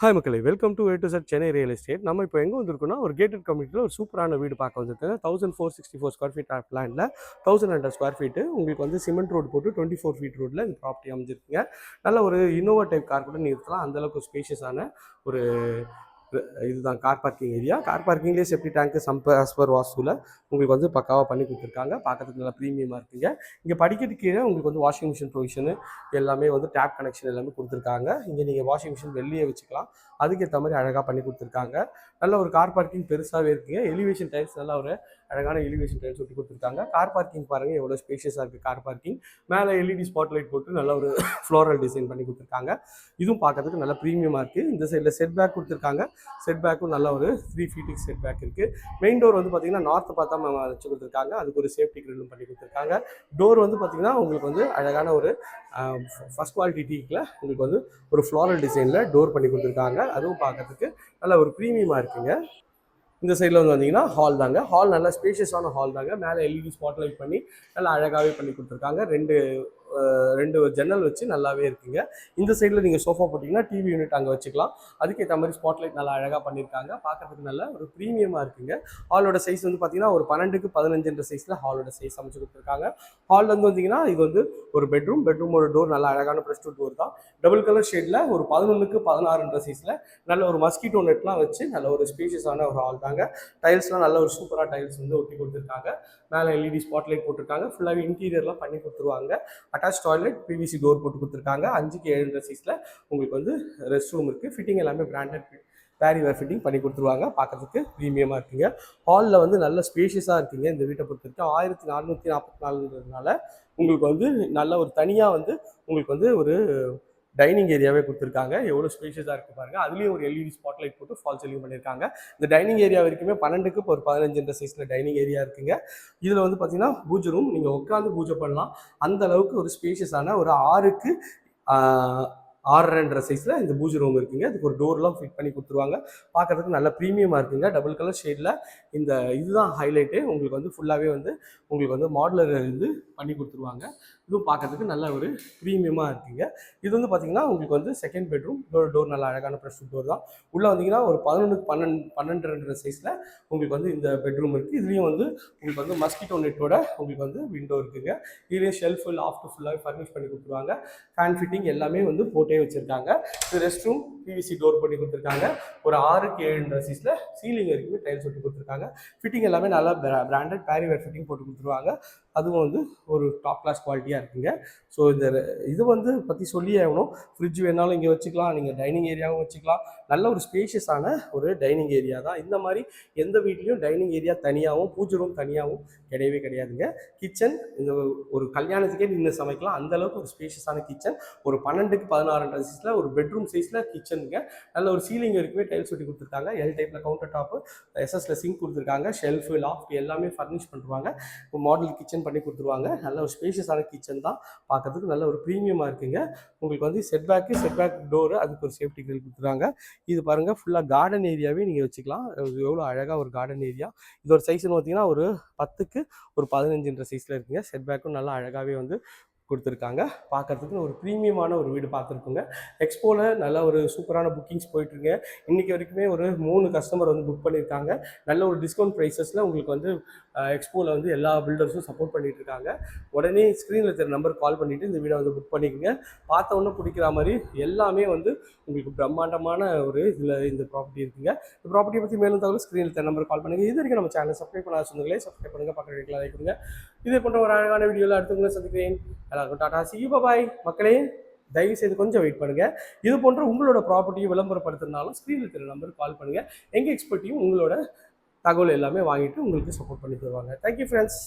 Hi மக்களே. Welcome to A to sir Chennai real estate நம்ம இப்போ எங்கே வந்திருக்கோம்னா ஒரு கேட்டட் கம்யூனிட்டியில் ஒரு சூப்பரான வீடு பார்க்க வந்திருக்காங்க. Thousand four sixty four square feet of லேண்டில் தௌசண்ட் ஹண்ட்ரட் ஸ்கொயர் ஃபீட்டு உங்களுக்கு வந்து சிமெண்ட் ரோடு போட்டு டுவெண்ட்டி ஃபோர் ஃபீட் ரோட்டில் இந்த ப்ராப்பர்ட்டி அமைஞ்சிருக்குங்க. நல்ல ஒரு இன்னோவா டைப் கார் கூட நிறுத்தலாம் அந்தளவுக்கு ஸ்பேஷியஸான ஒரு இதுதான் கார் பார்க்கிங் ஏரியா கார் பார்க்கிங்லேயே செப்டி டேங்க்கு சம்ப as per வாஸ்துவில் உங்களுக்கு வந்து பக்காவாக பண்ணி கொடுத்துருக்காங்க. பார்க்கறதுக்கு நல்லா ப்ரீமியமாக இருக்குங்க. இங்கே படிக்கிறதுக்கு கீழே உங்களுக்கு வந்து வாஷிங் மிஷின் ப்ரொவிஷனு எல்லாமே வந்து டேப் கனெக்ஷன் எல்லாமே கொடுத்துருக்காங்க. இங்கே நீங்கள் வாஷிங் மிஷின் வெளியே வச்சுக்கலாம். அதுக்கேற்ற மாதிரி அழகாக பண்ணி கொடுத்துருக்காங்க. நல்ல ஒரு கார் பார்க்கிங் பெருசாகவே இருக்குங்க. எலிவேஷன் டைல்ஸ் நல்லா ஒரு அழகான எலிவேஷன் டைல்ஸ் ஒட்டி கொடுத்துருக்காங்க. கார் பார்க்கிங் பாருங்கள் எவ்வளோ ஸ்பேஷியஸாக இருக்குது கார் பார்க்கிங் மேலே எல்இடி ஸ்பாட் லைட் போட்டு நல்ல ஒரு ஃப்ளோரல் டிசைன் பண்ணி கொடுத்துருக்காங்க. இதுவும் பார்க்கறதுக்கு நல்லா ப்ரீமியமாக இருக்குது இந்த சைடில் செட் பேக் கொடுத்துருக்காங்க. செட் பேக்கும் நல்ல ஒரு த்ரீ ஃபீட்டுக்கு செட் பேக் இருக்குது மெயின் டோர் வந்து பார்த்தீங்கன்னா நார்த்து பார்த்தா வச்சு கொடுத்துருக்காங்க. அதுக்கு ஒரு சேஃப்டி கிரில்லும் பண்ணி கொடுத்துருக்காங்க. டோர் வந்து பார்த்தீங்கன்னா உங்களுக்கு வந்து அழகான ஒரு ஃபஸ்ட் குவாலிட்டி டீக்கில் உங்களுக்கு வந்து ஒரு ஃப்ளாரல் டிசைனில் டோர் பண்ணி கொடுத்துருக்காங்க. அதுவும் பார்க்கறதுக்கு நல்ல ஒரு ப்ரீமியமாக இருக்குங்க. இந்த சைடில் வந்து வந்தீங்கன்னா ஹால் தாங்க. ஹால் நல்லா ஸ்பேஷியஸான ஹால் தாங்க. மேலே எல்இடி ஸ்பாட் லைட் பண்ணி நல்லா அழகாகவே பண்ணி கொடுத்துருக்காங்க. ரெண்டு ரெண்டு ஜன்னல் வச்சு நல்லாவே இருக்குங்க. இந்த சைடில் நீங்கள் சோஃபா போட்டிங்கன்னா டிவி யூனிட் அங்கே வச்சுக்கலாம். அதுக்கேற்ற மாதிரி ஸ்பாட் லைட் நல்லா அழகாக பண்ணியிருக்காங்க பார்க்குறதுக்கு நல்ல ஒரு ப்ரீமியமாக இருக்குங்க. ஹாலோட சைஸ் வந்து பார்த்தீங்கன்னா ஒரு பன்னெண்டுக்கு பதினஞ்சுன்ற சைஸில் ஹாலோட சைஸ் அமைச்சு கொடுத்துருக்காங்க. ஹாலில் வந்து வந்தீங்கன்னா இது வந்து ஒரு பெட்ரூம் பெட்ரூமோட டோர் நல்லா அழகான ப்ரெஸ் டோர் தான். டபுள் கலர் ஷேடில் ஒரு பதினொன்றுக்கு பதினாறுன்ற சைஸில் நல்ல ஒரு மஸ்கிட்டோ நெட்லாம் வச்சு நல்ல ஒரு ஸ்பீஷியஸான ஒரு ஹால் தாங்க. டைல்ஸ்லாம் நல்ல ஒரு சூப்பராக டைல்ஸ் வந்து ஒட்டி கொடுத்துருக்காங்க. மேலே எல்இடி ஸ்பாட் லைட் போட்டிருக்காங்க ஃபுல்லாகவே இன்டீரியர்லாம் பண்ணி கொடுத்துருவாங்க. அட்டாச் டாய்லெட் பிவிசி டோர் போட்டு கொடுத்துருக்காங்க. அஞ்சுக்கு ஏழுன்ற சைஸில் உங்களுக்கு வந்து ரெஸ்ட் ரூம் இருக்குது ஃபிட்டிங் எல்லாமே பிராண்டட் பேரிவர் ஃபிட்டிங் பண்ணி கொடுத்துருவாங்க. பார்க்கறதுக்கு ப்ரீமியமாக இருக்குங்க. ஹாலில் வந்து நல்ல ஸ்பேஷியஸாக இருக்குங்க. இந்த வீட்டை பொறுத்த வரைக்கும் ஆயிரத்தி நானூற்றி நாற்பத்தி நாலுன்றதுனால உங்களுக்கு வந்து நல்ல ஒரு தனியாக வந்து உங்களுக்கு வந்து ஒரு டைனிங் ஏரியாவே கொடுத்துருக்காங்க. எவ்வளோ ஸ்பேஷியஸாக இருக்குது பாருங்க. அதுலேயும் ஒரு எல்இடி ஸ்பாட் லைட் போட்டு ஃபால் சீலிங் பண்ணியிருக்காங்க இந்த டைனிங் ஏரியா வரைக்குமே பன்னெண்டுக்கு ஒரு பதினஞ்சுன்ற சைஸில் டைனிங் ஏரியா இருக்குங்க. இதில் வந்து பார்த்தீங்கன்னா பூஜை ரூம் நீங்கள் உட்காந்து பூஜை பண்ணலாம். அந்த அளவுக்கு ஒரு ஸ்பேஷியஸான ஒரு ஆறுக்கு ஆறரைன்ற சைஸில் இந்த பூஜை ரூம் இருக்குங்க. இதுக்கு ஒரு டோர்லாம் ஃபிட் பண்ணி கொடுத்துருவாங்க. பார்க்கறதுக்கு நல்ல ப்ரீமியமாக இருக்குங்க. டபுள் கலர் ஷேடில் இந்த இதுதான் ஹைலைட்டு உங்களுக்கு வந்து ஃபுல்லாகவே வந்து உங்களுக்கு வந்து மாடலர் இது பண்ணி கொடுத்துருவாங்க. இதுவும் பார்க்கறதுக்கு நல்ல ஒரு ப்ரீமியமாக இருக்குங்க. இது வந்து பார்த்தீங்கன்னா உங்களுக்கு வந்து செகண்ட் பெட்ரூம் டோர் டோர் நல்ல அழகான ப்ரெஷ் டோர் தான். உள்ளே வந்தீங்கன்னா ஒரு பதினொன்று பன்னெண்டு பன்னெண்டுன்ற சைஸில் உங்களுக்கு வந்து இந்த பெட்ரூம் இருக்குது இதுலேயும் வந்து உங்களுக்கு வந்து மஸ்கிட்டோ நெட்டோட உங்களுக்கு வந்து விண்டோ இருக்குங்க. இதுலேயும் ஷெல்ஃபு லாஃப்ட் ஃபுல்லாகவே ஃபர்னிஷ் பண்ணி கொடுத்துருவாங்க. ஃபேன் ஃபிட்டிங் எல்லாமே வந்து போட்டே வச்சுருக்காங்க. ரெஸ்ட் ரூம் பிவிசி டோர் பண்ணி கொடுத்துருக்காங்க. ஒரு ஆறுக்கு ஏழுன்ற சைஸில் சீலிங் வரைக்குமே டைல்ஸ் ஒட்டி கொடுத்துருக்காங்க. ஃபிட்டிங் எல்லாமே நல்லா பிராண்டட் பேரிவேர் ஃபிட்டிங் போட்டு கொடுத்துருவாங்க. அதுவும் வந்து ஒரு டாப் கிளாஸ் குவாலிட்டியாக இருக்குங்க. ஸோ இந்த இது வந்து பற்றி சொல்லியே ஆகணும். ஃப்ரிட்ஜ் வேணாலும் இங்கே வச்சுக்கலாம். நீங்கள் டைனிங் ஏரியாவும் வச்சுக்கலாம். நல்ல ஒரு ஸ்பேஷியஸான ஒரு டைனிங் ஏரியா தான். இந்த மாதிரி எந்த வீட்லேயும் டைனிங் ஏரியா தனியாகவும் பூஜை ரூம் தனியாகவும் கிடையவே கிடையாதுங்க. கிச்சன் இந்த ஒரு கல்யாணத்துக்கே நின்று சமைக்கலாம். அந்த அளவுக்கு ஒரு ஸ்பேஷியஸான கிச்சன் ஒரு பன்னெண்டுக்கு பதினாறுன்ற சைஸில் ஒரு பெட்ரூம் சைஸில் கிச்சனுங்க நல்ல ஒரு சீலிங் வரைக்குமே டைல்ஸ் ஒட்டி கொடுத்துருக்காங்க. எல் டைப்பில் கவுண்டர் டாப்பு எஸ்எஸ்ல சிங்க் கொடுத்துருக்காங்க. ஷெல்ஃபு லாஃப்ட் எல்லாமே ஃபர்னிஷ் பண்ணுவாங்க மாடல் கிச்சன் பண்ணி கொடுத்துருவாங்க. நல்ல ஒரு ஸ்பேஷியஸான கிச்சன் தான். பார்க்கறதுக்கு நல்ல ஒரு ப்ரீமியமாக இருக்குங்க. உங்களுக்கு வந்து set back set back door அதுக்கு ஒரு சேஃப்டி கிரில் கொடுத்துருக்காங்க. இது பாருங்கள் ஃபுல்லாக கார்டன் ஏரியாவே நீங்கள் வச்சுக்கலாம். எவ்வளோ அழகாக ஒரு கார்டன் ஏரியா இதோட சைஸ்னு பார்த்தீங்கன்னா ஒரு பத்துக்கு ஒரு பதினஞ்சுன்ற சைஸில் இருக்குங்க. செட் பேக்கும் நல்லா அழகாகவே வந்து கொடுத்துருக்காங்க. பார்க்குறதுக்கு ஒரு ப்ரீமியமான ஒரு வீடு பார்த்துருக்குங்க. எக்ஸ்போவில் நல்ல ஒரு சூப்பரான புக்கிங்ஸ் போயிட்டுருங்க இன்றைக்கி வரைக்குமே ஒரு மூணு கஸ்டமர் வந்து புக் பண்ணியிருக்காங்க. நல்ல ஒரு டிஸ்கவுண்ட் ப்ரைஸஸில் உங்களுக்கு வந்து எக்ஸ்போவில் வந்து எல்லா பில்டர்ஸும் சப்போர்ட் பண்ணிகிட்டு இருக்காங்க உடனே ஸ்க்ரீனில் தெரிய நம்பர் கால் பண்ணிவிட்டு இந்த வீடை வந்து புக் பண்ணிக்கோங்க. பார்த்த உடனே பிடிக்கிற மாதிரி எல்லாமே வந்து உங்களுக்கு பிரம்மாண்டமான ஒரு இதில் இந்த ப்ராப்பர்ட்டி இருக்குங்க. இந்த ப்ராப்பர்ட்டியை பற்றி மேலும் தகவல் ஸ்க்ரீனில் தெரிய நம்பர் கால் பண்ணுங்கள் இது வரைக்கும் நம்ம சேனல் சப்ஸ்கிரைப் பண்ணாத சொந்தங்களே சப்ஸ்கிரைப் பண்ணுங்கள் பக்கத்தில் வீட்டில் லைக் கொடுங்க. இதே போன்ற ஒரு அழகான வீடியோவில் அடுத்தவங்களை சந்திக்கிறேன். எல்லாருக்கும் டாடா. சி பாய் மக்களே தயவு செய்து கொஞ்சம் வெயிட் பண்ணுங்கள் இது போன்ற உங்களோட ப்ராப்பர்ட்டியை விளம்பரப்படுத்துறதுனாலும் ஸ்க்ரீனில் இருக்கிற நம்பருக்கு கால் பண்ணுங்கள் எங்கள் எக்ஸ்பர்ட்டையும் உங்களோட தகவல் எல்லாமே வாங்கிட்டு உங்களுக்கு சப்போர்ட் பண்ணி தருவாங்க. Thank you friends